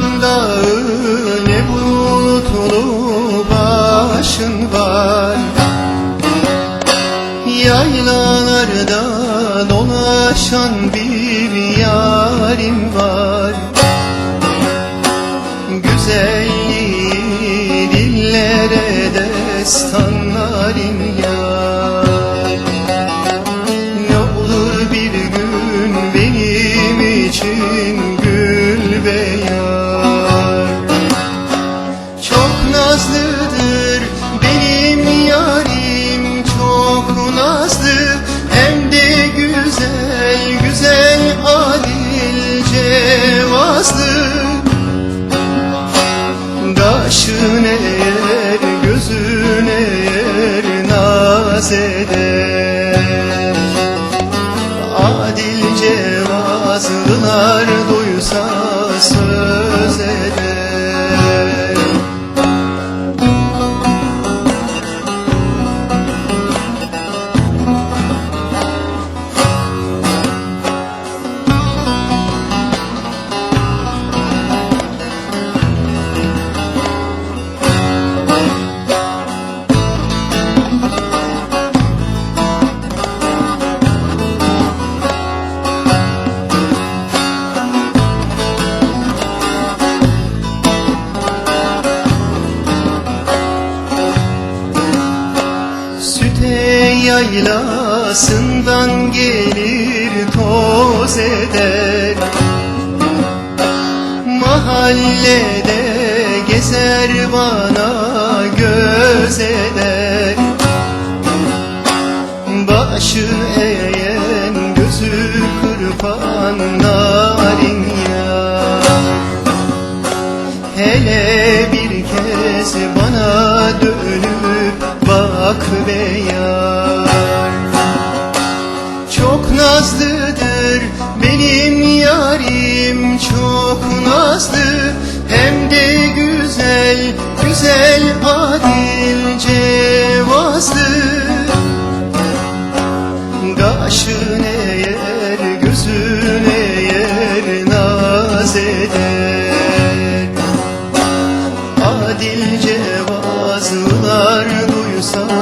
dağı ne bulutlu başın var. Yaylalarda dolaşan bir yarim var. Naz eder. Adil cevazlılar duysa söz eder yaylasından gelir toz eder. Mahallede gezer bana göz eder. Başı eğen gözü kırpan narin yar. Hele bir kez bana bak be yar. Çok nazlıdır benim yarim çok nazlı. Hem de güzel güzel adil cevazlı. Kaşın eğer gözün eğer naz eder Adil cevazlılar duysa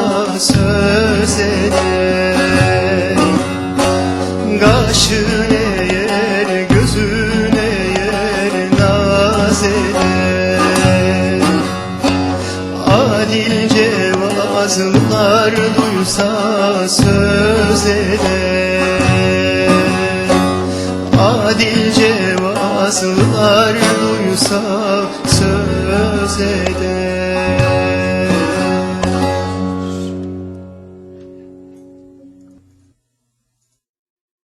Adil cevazlılar duysa söz eder. Adil cevazlılar duysa söz eder